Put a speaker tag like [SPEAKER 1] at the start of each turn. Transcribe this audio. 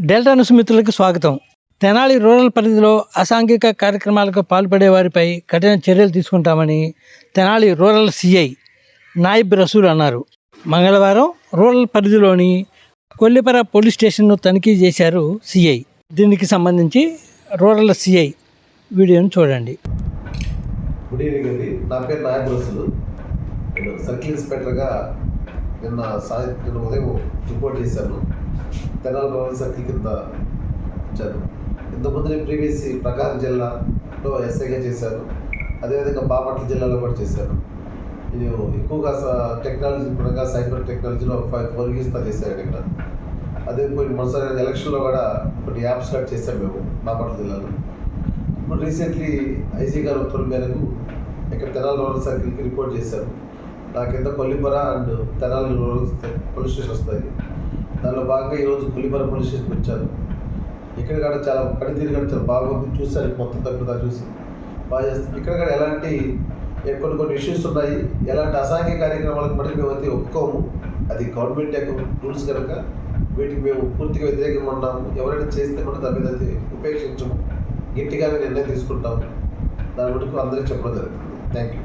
[SPEAKER 1] Delta news మిత్రులకు స్వాగతం. Tenali rural పరిధిలో అసాంఘిక కార్యక్రమాలకు పాల్పడే వారిపై కఠిన చర్యలు తీసుకుంటామని తెనాలి రూరల్ సిఐ నాయిబ్ రసూల్ అన్నారు. మంగళవారం రూరల్ పరిధిలోని కొల్లిపర పోలీస్ స్టేషన్ను తనిఖీ చేశారు సిఐ. దీనికి సంబంధించి రూరల్ సిఐ వీడియోను చూడండి.
[SPEAKER 2] గుడ్ ఈవినింగ్ అండి. నా పేరు నాయబ్ రసూల్. సర్కిల్ ఇన్స్పెక్టర్గా నిన్న సాయంత్రం నిన్న ఉదయం రిపోర్ట్ చేశాను. తెనాల భవన్ సర్కిల్ కింద ఇచ్చాను ఇంతకుముందు నేను ప్రీవియస్ ప్రకాశం జిల్లాలో ఎస్ఐగా చేశాను. అదేవిధంగా బాపట్ల జిల్లాలో కూడా చేశాను. నేను ఎక్కువగా స- టెక్నాలజీ పరంగా సైబర్ టెక్నాలజీలో ఫైవ్ ఫోర్ ఇయర్స్ పని చేశాను ఇక్కడ. అదే పోయి మొదటిసారి ఎలక్షన్లో కూడా కొన్ని యాప్స్ స్టార్ట్ చేశాం మేము బాపట్ల జిల్లాలో. ఇప్పుడు రీసెంట్లీ ఐసీ గారు ఉత్తర్వుల మేరకు ఇక్కడ తెనాల భవన్ సర్కిల్కి రిపోర్ట్ చేశారు. నా కింద Kollipara and Tenali rural police station వస్తాయి. దానిలో భాగంగా ఈరోజు కొల్లిపర పోలీస్ స్టేషన్కి వచ్చాను. ఇక్కడ కూడా చాలా పనితీరు కూడా చాలా బాగుంది. చూశాను మొత్తం తగ్గుతా చూసి. బాగా చేస్తాం ఇక్కడ కూడా ఎలాంటి కొన్ని కొన్ని ఇష్యూస్ ఉన్నాయి. ఎలాంటి అసాంఘ్య కార్యక్రమాలకు మటుకు మేము అయితే ఒప్పుకోము. అది గవర్నమెంట్ యొక్క రూల్స్ కనుక వీటికి మేము పూర్తిగా వ్యతిరేకంగా ఉన్నాము ఎవరైనా చేస్తే కూడా దాని మీద అయితే ఉపేక్షించము. గట్టిగానే నిర్ణయం తీసుకుంటాము. దాని మటుకు అందరికీ చెప్పడం జరుగుతుంది. Thank you